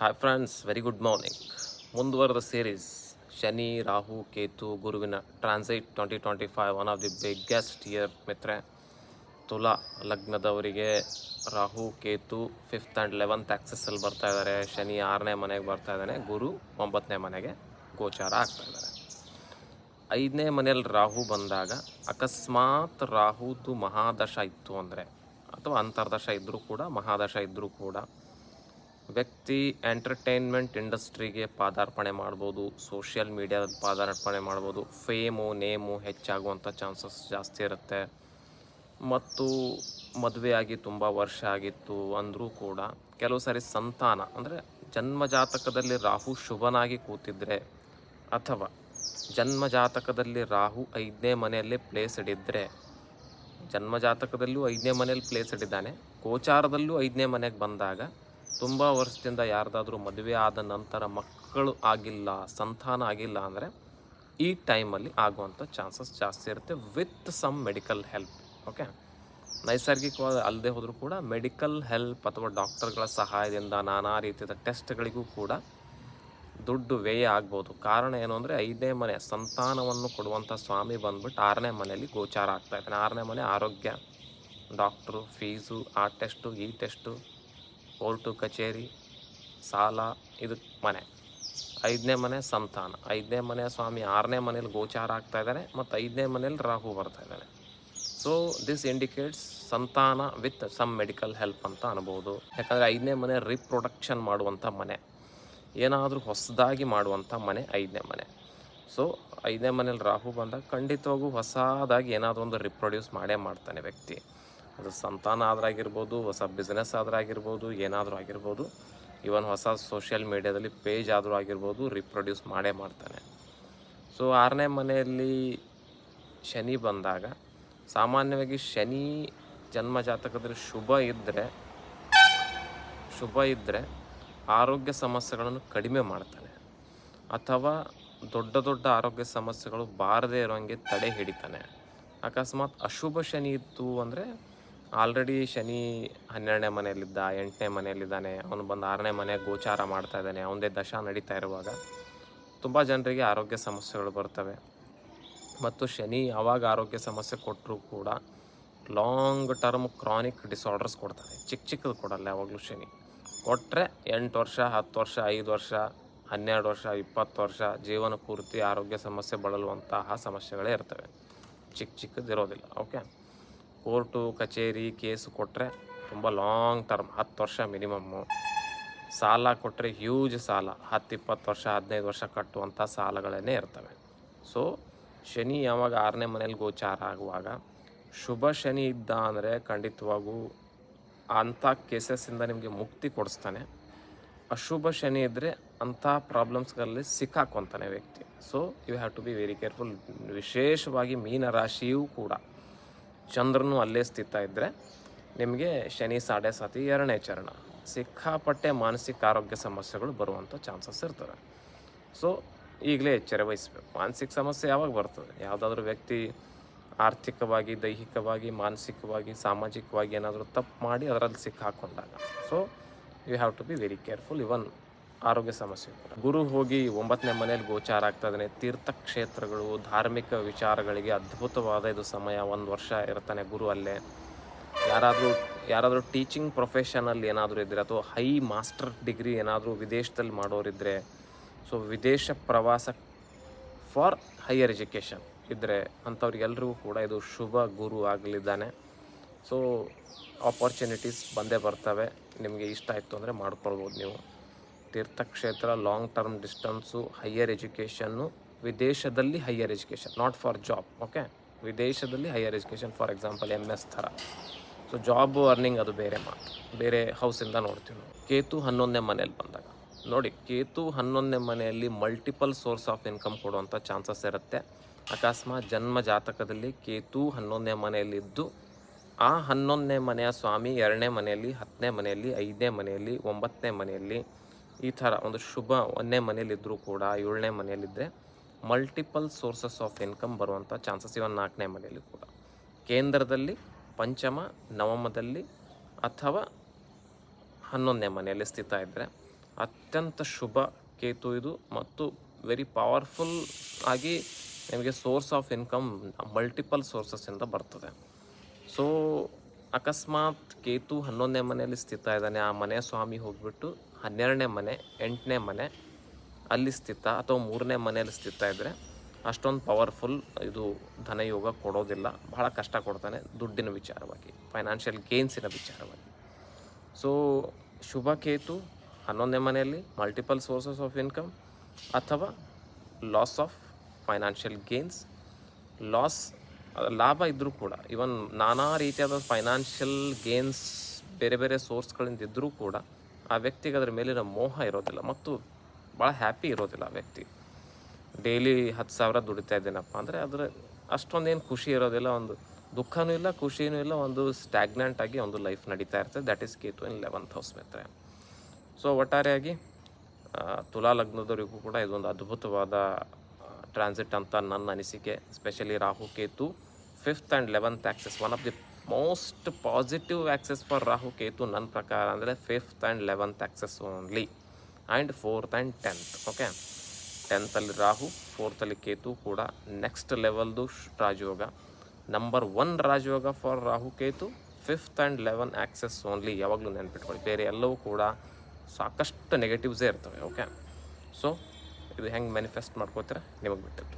Hi friends very good morning ಮುಂದುವರೆದ series Shani, Rahu, Ketu, ಗುರುವಿನ transit twenty twenty five one of the biggest year ಮಿತ್ರೆ. Tula ಲಗ್ನದವರಿಗೆ Rahu, Ketu fifth and eleventh ಆ್ಯಕ್ಸಸ್ಸಲ್ಲಿ ಬರ್ತಾ ಇದ್ದಾರೆ ಶನಿ ಆರನೇ ಮನೆಗೆ ಬರ್ತಾ ಇದ್ದಾನೆ. ಗುರು ಒಂಬತ್ತನೇ ಮನೆಗೆ ಗೋಚಾರ ಆಗ್ತಾ ಇದ್ದಾರೆ ಐದನೇ ಮನೆಯಲ್ಲಿ ರಾಹು ಬಂದಾಗ ಅಕಸ್ಮಾತ್ ರಾಹುದು ಮಹಾದಶ ಇತ್ತು ಅಂದರೆ, ಅಥವಾ ಅಂತರ್ದಶ ಇದ್ದರೂ ಕೂಡ, ಮಹಾದಶ ಇದ್ದರೂ ಕೂಡ ವ್ಯಕ್ತಿ ಎಂಟರ್ಟೈನ್ಮೆಂಟ್ ಇಂಡಸ್ಟ್ರಿಗೆ ಪಾದಾರ್ಪಣೆ ಮಾಡ್ಬೋದು, ಸೋಷಿಯಲ್ ಮೀಡಿಯಾದ ಪಾದಾರ್ಪಣೆ ಮಾಡ್ಬೋದು, ಫೇಮು, ನೇಮು ಹೆಚ್ಚಾಗುವಂಥ ಚಾನ್ಸಸ್ ಜಾಸ್ತಿ ಇರುತ್ತೆ. ಮತ್ತು ಮದುವೆಯಾಗಿ ತುಂಬ ವರ್ಷ ಆಗಿತ್ತು ಅಂದರೂ ಕೂಡ ಕೆಲವು ಸಾರಿ ಸಂತಾನ, ಅಂದರೆ ಜನ್ಮ ಜಾತಕದಲ್ಲಿ ರಾಹು ಶುಭನಾಗಿ ಕೂತಿದ್ರೆ ಅಥವಾ ಜನ್ಮ ಜಾತಕದಲ್ಲಿ ರಾಹು ಐದನೇ ಮನೆಯಲ್ಲೇ ಪ್ಲೇಸ್ ಹಿಡಿದ್ರೆ ಜನ್ಮ ಜಾತಕದಲ್ಲೂ ಐದನೇ ಮನೆಯಲ್ಲಿ ಪ್ಲೇಸ್ ಇಟ್ಟಿದ್ದಾನೆ ಗೋಚಾರದಲ್ಲೂ ಐದನೇ ಮನೆಗೆ ಬಂದಾಗ ತುಂಬ ವರ್ಷದಿಂದ ಯಾರ್ದಾದ್ರೂ ಮದುವೆ ಆದ ನಂತರ ಮಕ್ಕಳು ಆಗಿಲ್ಲ, ಸಂತಾನ ಆಗಿಲ್ಲ ಅಂದರೆ ಈ ಟೈಮಲ್ಲಿ ಆಗುವಂಥ ಚಾನ್ಸಸ್ ಜಾಸ್ತಿ ಇರುತ್ತೆ with some medical help okay ನೈಸರ್ಗಿಕವಾಗಿ ಅಲ್ಲದೆ ಹೋದರೂ ಕೂಡ ಮೆಡಿಕಲ್ ಹೆಲ್ಪ್ ಅಥವಾ ಡಾಕ್ಟರ್ಗಳ ಸಹಾಯದಿಂದ ನಾನಾ ರೀತಿಯ ಟೆಸ್ಟ್ಗಳಿಗೂ ಕೂಡ ದುಡ್ಡು ವ್ಯಯ ಆಗ್ಬೋದು. ಕಾರಣ ಏನು ಅಂದರೆ ಐದನೇ ಮನೆ ಸಂತಾನವನ್ನು ಕೊಡುವಂಥ ಸ್ವಾಮಿ ಬಂದ್ಬಿಟ್ಟು ಆರನೇ ಮನೆಯಲ್ಲಿ ಗೋಚಾರ ಆಗ್ತಾ ಇದ್ದಾನೆ. ಆರನೇ ಮನೆ ಆರೋಗ್ಯ ಡಾಕ್ಟ್ರು ಫೀಸು ಆ ಟೆಸ್ಟು ಈ ಟೆಸ್ಟು ಕೋರ್ಟು, ಕಚೇರಿ, ಸಾಲ, ಇದು ಮನೆ. ಐದನೇ ಮನೆ ಸಂತಾನ. ಐದನೇ ಮನೆ ಸ್ವಾಮಿ ಆರನೇ ಮನೇಲಿ ಗೋಚಾರ ಆಗ್ತಾ ಇದ್ದಾರೆ ಮತ್ತು ಐದನೇ ಮನೇಲಿ ರಾಹು ಬರ್ತಾ ಇದ್ದಾನೆ. ಸೊ ದಿಸ್ ಇಂಡಿಕೇಟ್ಸ್ ಸಂತಾನ ವಿತ್ ಸಮ್ ಮೆಡಿಕಲ್ ಹೆಲ್ಪ್ ಅಂತ ಅನ್ಬೋದು. ಯಾಕಂದರೆ ಐದನೇ ಮನೆ ರಿಪ್ರೊಡಕ್ಷನ್ ಮಾಡುವಂಥ ಮನೆ. ಏನಾದರೂ ಹೊಸದಾಗಿ ಮಾಡುವಂಥ ಮನೆ ಐದನೇ ಮನೆ. ಸೊ ಐದನೇ ಮನೇಲಿ ರಾಹು ಬಂದಾಗ ಖಂಡಿತವಾಗೂ ಹೊಸದಾಗಿ ಏನಾದರೂ ಒಂದು ರಿಪ್ರೊಡ್ಯೂಸ್ ಮಾಡೇ ಮಾಡ್ತಾನೆ ವ್ಯಕ್ತಿ. ಅದು ಸಂತಾನ ಆದ್ರಾಗಿರ್ಬೋದು, ಹೊಸ ಬಿಸ್ನೆಸ್ ಆದ್ರಾಗಿರ್ಬೋದು, ಏನಾದರೂ ಆಗಿರ್ಬೋದು. ಇವನ್ ಹೊಸ ಸೋಷಿಯಲ್ ಮೀಡ್ಯಾದಲ್ಲಿ ಪೇಜ್ ಆದರೂ ಆಗಿರ್ಬೋದು ರಿಪ್ರೊಡ್ಯೂಸ್ ಮಾಡೇ ಮಾಡ್ತಾನೆ. ಸೊ ಆರನೇ ಮನೆಯಲ್ಲಿ ಶನಿ ಬಂದಾಗ, ಸಾಮಾನ್ಯವಾಗಿ ಶನಿ ಜನ್ಮ ಜಾತಕದಲ್ಲಿ ಶುಭ ಇದ್ದರೆ ಶುಭ ಇದ್ದರೆ ಆರೋಗ್ಯ ಸಮಸ್ಯೆಗಳನ್ನು ಕಡಿಮೆ ಮಾಡ್ತಾನೆ. ಅಥವಾ ದೊಡ್ಡ ದೊಡ್ಡ ಆರೋಗ್ಯ ಸಮಸ್ಯೆಗಳು ಬಾರದೇ ಇರೋಂಗೆ ತಡೆ ಹಿಡಿತಾನೆ. ಅಕಸ್ಮಾತ್ ಅಶುಭ ಶನಿ ಇತ್ತು ಅಂದರೆ ಆಲ್ರೆಡಿ ಶನಿ ಹನ್ನೆರಡನೇ ಮನೆಯಲ್ಲಿದ್ದ, ಎಂಟನೇ ಮನೆಯಲ್ಲಿದ್ದಾನೆ. ಅವನು ಬಂದು ಆರನೇ ಮನೆ ಗೋಚಾರ ಮಾಡ್ತಾ ಇದ್ದಾನೆ. ಅವನದೇ ದಶ ನಡೀತಾ ಇರುವಾಗ. ತುಂಬ ಜನರಿಗೆ ಆರೋಗ್ಯ ಸಮಸ್ಯೆಗಳು ಬರ್ತವೆ ಮತ್ತು ಶನಿ ಯಾವಾಗ ಆರೋಗ್ಯ ಸಮಸ್ಯೆ ಕೊಟ್ಟರೂ ಕೂಡ ಲಾಂಗ್ ಟರ್ಮ್ ಕ್ರಾನಿಕ್ ಡಿಸಾರ್ಡರ್ಸ್ ಕೊಡ್ತಾನೆ. ಚಿಕ್ಕ ಚಿಕ್ಕದು ಕೊಡಲ್ಲ ಯಾವಾಗಲೂ ಶನಿ. ಕೊಟ್ಟರೆ ಎಂಟು ವರ್ಷ, ಹತ್ತು ವರ್ಷ, ಐದು ವರ್ಷ, ಹನ್ನೆರಡು ವರ್ಷ, ಇಪ್ಪತ್ತು ವರ್ಷ ಜೀವನ ಪೂರ್ತಿ ಆರೋಗ್ಯ ಸಮಸ್ಯೆ ಬಳಲುವಂತಹ ಸಮಸ್ಯೆಗಳೇ ಇರ್ತವೆ. ಚಿಕ್ಕ ಚಿಕ್ಕದಿರೋದಿಲ್ಲ. ಓಕೆ ಕೋರ್ಟು, ಕಚೇರಿ ಕೇಸು ಕೊಟ್ಟರೆ ತುಂಬ ಲಾಂಗ್ ಟರ್ಮ್, ಹತ್ತು ವರ್ಷ ಮಿನಿಮಮ್ಮು. ಸಾಲ ಕೊಟ್ಟರೆ ಹ್ಯೂಜ್ ಸಾಲ, ಹತ್ತು, ಇಪ್ಪತ್ತು ವರ್ಷ, ಹದಿನೈದು ವರ್ಷ ಕಟ್ಟುವಂಥ ಸಾಲಗಳೇ ಇರ್ತವೆ. ಸೊ, ಶನಿ ಯಾವಾಗ ಆರನೇ ಮನೇಲಿ ಗೋಚಾರ ಆಗುವಾಗ, ಶುಭ ಶನಿ ಇದ್ದ ಅಂದರೆ ಖಂಡಿತವಾಗೂ ಅಂಥ ಕೇಸಸ್ಸಿಂದ ನಿಮಗೆ ಮುಕ್ತಿ ಕೊಡಿಸ್ತಾನೆ. ಅಶುಭ ಶನಿ ಇದ್ದರೆ ಅಂಥ ಪ್ರಾಬ್ಲಮ್ಸ್ಗಳಲ್ಲಿ ಸಿಕ್ಕಾಕೊತಾನೆ ವ್ಯಕ್ತಿ. So, you have to be very careful. ವಿಶೇಷವಾಗಿ ಮೀನ ರಾಶಿಯೂ ಕೂಡ. ಚಂದ್ರನು ಅಲ್ಲೇ ಸ್ಥಿತ ಇದ್ದರೆ ನಿಮಗೆ ಶನಿ, ಸಾಡೆ ಸಾತಿ ಎರಡನೇ ಚರಣ. ಸಿಕ್ಕಾಪಟ್ಟೆ ಮಾನಸಿಕ ಆರೋಗ್ಯ ಸಮಸ್ಯೆಗಳು ಬರುವಂಥ ಚಾನ್ಸಸ್ ಇರ್ತವೆ. ಸೊ ಈಗಲೇ ಎಚ್ಚರ ವಹಿಸ್ಬೇಕು. ಮಾನಸಿಕ ಸಮಸ್ಯೆ ಯಾವಾಗ ಬರ್ತದೆ? ಯಾವುದಾದ್ರೂ ವ್ಯಕ್ತಿ ಆರ್ಥಿಕವಾಗಿ, ದೈಹಿಕವಾಗಿ, ಮಾನಸಿಕವಾಗಿ, ಸಾಮಾಜಿಕವಾಗಿ ಏನಾದರೂ ತಪ್ಪು ಮಾಡಿ ಅದರಲ್ಲಿ ಸಿಕ್ಕಾಕೊಂಡಾಗ. So you have to be very careful even ಆರೋಗ್ಯ ಸಮಸ್ಯೆ ಗುರು ಹೋಗಿ ಒಂಬತ್ತನೇ ಮನೇಲಿ ಗೋಚಾರ ಆಗ್ತಾ ಇದ್ದಾನೆ. ತೀರ್ಥಕ್ಷೇತ್ರಗಳು, ಧಾರ್ಮಿಕ ವಿಚಾರಗಳಿಗೆ ಅದ್ಭುತವಾದ ಇದು ಸಮಯ. ಒಂದು ವರ್ಷ ಇರ್ತಾನೆ ಗುರು ಅಲ್ಲೇ. ಯಾರಾದರೂ ಯಾರಾದರೂ ಟೀಚಿಂಗ್ ಪ್ರೊಫೆಷನಲ್ಲಿ ಏನಾದರೂ ಇದ್ದರೆ ಅಥವಾ ಹೈ ಮಾಸ್ಟರ್ ಡಿಗ್ರಿ ಏನಾದರೂ ವಿದೇಶದಲ್ಲಿ ಮಾಡೋರಿದ್ದರೆ ಸೊ ವಿದೇಶ ಪ್ರವಾಸ ಫಾರ್ ಹೈಯರ್ ಎಜುಕೇಷನ್ ಇದ್ದರೆ ಅಂಥವ್ರಿಗೆಲ್ರಿಗೂ ಕೂಡ ಇದು ಶುಭ ಗುರು ಆಗಲಿದ್ದಾನೆ. ಸೊ, ಆಪರ್ಚುನಿಟೀಸ್ ಬಂದೇ ಬರ್ತವೆ. ನಿಮಗೆ ಇಷ್ಟ ಆಯಿತು ಅಂದರೆ ಮಾಡ್ಕೊಳ್ಬೋದು ನೀವು. ತೀರ್ಥಕ್ಷೇತ್ರ ಲಾಂಗ್ ಟರ್ಮ್ ಡಿಸ್ಟನ್ಸು ಹೈಯರ್ ಎಜುಕೇಷನ್ನು ವಿದೇಶದಲ್ಲಿ higher education not for job okay ವಿದೇಶದಲ್ಲಿ higher education for example M S ಥರ. ಸೊ ಜಾಬ್ ಅರ್ನಿಂಗ್ ಅದು ಬೇರೆ ಮಾತು. ಬೇರೆ ಹೌಸಿಂದ ನೋಡ್ತೀವಿ ನಾವು. ಕೇತು ಹನ್ನೊಂದನೇ ಮನೇಲಿ ಬಂದಾಗ. ನೋಡಿ, ಕೇತು ಹನ್ನೊಂದನೇ ಮನೆಯಲ್ಲಿ ಮಲ್ಟಿಪಲ್ ಸೋರ್ಸ್ ಆಫ್ ಇನ್ಕಮ್ ಕೊಡುವಂಥ ಚಾನ್ಸಸ್ ಇರುತ್ತೆ. ಅಕಸ್ಮಾತ್ ಜನ್ಮ ಜಾತಕದಲ್ಲಿ ಕೇತು ಹನ್ನೊಂದನೇ ಮನೆಯಲ್ಲಿದ್ದು ಆ ಹನ್ನೊಂದನೇ ಮನೆಯ ಸ್ವಾಮಿ ಎರಡನೇ ಮನೆಯಲ್ಲಿ, ಹತ್ತನೇ ಮನೆಯಲ್ಲಿ, ಐದನೇ ಮನೆಯಲ್ಲಿ, ಒಂಬತ್ತನೇ ಮನೆಯಲ್ಲಿ ಈ ಥರ ಒಂದು ಶುಭ ಒಂದನೇ ಮನೇಲಿದ್ದರೂ ಕೂಡ, ಏಳನೇ ಮನೆಯಲ್ಲಿದ್ದರೆ ಮಲ್ಟಿಪಲ್ ಸೋರ್ಸಸ್ ಆಫ್ ಇನ್ಕಮ್ ಬರುವಂಥ ಚಾನ್ಸಸ್ ಇವನ್ ನಾಲ್ಕನೇ ಮನೆಯಲ್ಲಿ ಕೂಡ. ಕೇಂದ್ರದಲ್ಲಿ, ಪಂಚಮ, ನವಮದಲ್ಲಿ ಅಥವಾ ಹನ್ನೊಂದನೇ ಮನೆಯಲ್ಲಿ ಸ್ಥಿತ ಇದ್ದರೆ ಅತ್ಯಂತ ಶುಭ ಕೇತು ಇದು ಮತ್ತು ವೆರಿ ಪವರ್ಫುಲ್ ಆಗಿ ನಿಮಗೆ ಸೋರ್ಸ್ ಆಫ್ ಇನ್ಕಮ್ ಮಲ್ಟಿಪಲ್ ಸೋರ್ಸಸ್ಸಿಂದ ಬರ್ತದೆ. ಸೊ ಅಕಸ್ಮಾತ್ ಕೇತು ಹನ್ನೊಂದನೇ ಮನೆಯಲ್ಲಿ ಸ್ಥಿತ ಇದ್ದಾನೆ, ಆ ಮನೆಯ ಸ್ವಾಮಿ ಹೋಗ್ಬಿಟ್ಟು ಹನ್ನೆರಡನೇ ಮನೆ, ಎಂಟನೇ ಮನೆ ಅಲ್ಲಿ ಸ್ಥಿತ ಅಥವಾ ಮೂರನೇ ಮನೆಯಲ್ಲಿ ಸ್ಥಿತ ಇದ್ದರೆ ಅಷ್ಟೊಂದು ಪವರ್ಫುಲ್ ಇದು ಧನಯೋಗ ಕೊಡೋದಿಲ್ಲ. ಬಹಳ ಕಷ್ಟ ಕೊಡ್ತಾನೆ ದುಡ್ಡಿನ ವಿಚಾರವಾಗಿ ಫೈನಾನ್ಷಿಯಲ್ ಗೇನ್ಸಿನ ವಿಚಾರವಾಗಿ. ಸೊ ಶುಭ ಕೇತು ಹನ್ನೊಂದನೇ ಮನೆಯಲ್ಲಿ ಮಲ್ಟಿಪಲ್ ಸೋರ್ಸಸ್ ಆಫ್ ಇನ್ಕಮ್ ಅಥವಾ loss of financial gains loss ಲಾಭ ಇದ್ದರೂ ಕೂಡ ಇವನ್ ನಾನಾ ರೀತಿಯಾದ ಫೈನಾನ್ಷಿಯಲ್ ಗೇನ್ಸ್ ಬೇರೆ ಬೇರೆ ಸೋರ್ಸ್ಗಳಿಂದ ಇದ್ದರೂ ಕೂಡ ಆ ವ್ಯಕ್ತಿಗೆ ಅದರ ಮೇಲಿನ ಮೋಹ ಇರೋದಿಲ್ಲ ಮತ್ತು ಭಾಳ ಹ್ಯಾಪಿ ಇರೋದಿಲ್ಲ ಆ ವ್ಯಕ್ತಿ. ಡೈಲಿ ಹತ್ತು ಸಾವಿರ ದುಡಿತಾ ಇದ್ದೇನಪ್ಪ ಅಂದರೆ ಅದರ ಅಷ್ಟೊಂದೇನು ಖುಷಿ ಇರೋದಿಲ್ಲ, ಒಂದು ದುಃಖನೂ ಇಲ್ಲ, ಖುಷಿನೂ ಇಲ್ಲ, ಒಂದು ಸ್ಟ್ಯಾಗ್ನೆಂಟ್ ಆಗಿ ಒಂದು ಲೈಫ್ ನಡೀತಾ ಇರ್ತದೆ that is Ketu in eleventh house Mitra. So ಒಟ್ಟಾರೆಯಾಗಿ ತುಲಾ ಲಗ್ನದವರಿಗೂ ಕೂಡ ಇದೊಂದು ಅದ್ಭುತವಾದ ಟ್ರಾನ್ಸಿಟ್ ಅಂತ ನನ್ನ ಅನಿಸಿಕೆ. Specially Rahu Ketu fifth and eleventh axis one of the most positive axis for Rahu Ketu ನನ್ನ ಪ್ರಕಾರ ಅಂದರೆ fifth and eleventh axis only and fourth and tenth, okay? ಟೆಂತಲ್ಲಿ Rahu ಫೋರ್ತಲ್ಲಿ ಕೇತು ಕೂಡ. ನೆಕ್ಸ್ಟ್ ಲೆವೆಲ್ದು ರಾಜಯೋಗ. ನಂಬರ್ ಒನ್ ರಾಜಯೋಗ for Rahu Ketu, fifth and eleven axis only. ಯಾವಾಗಲೂ ನೆನ್ಪಿಟ್ಕೊಳ್ಳಿ. ಬೇರೆ ಎಲ್ಲವೂ ಕೂಡ ಸಾಕಷ್ಟು ನೆಗೆಟಿವ್ಸೇ ಇರ್ತವೆ, ಓಕೆ? ಸೊ ಇದು ಹೆಂಗೆ ಮ್ಯಾನಿಫೆಸ್ಟ್ ಮಾಡ್ಕೋತೀರ? ನಿಮಗೆ ಬಿಟ್ಟಿದ್ದು.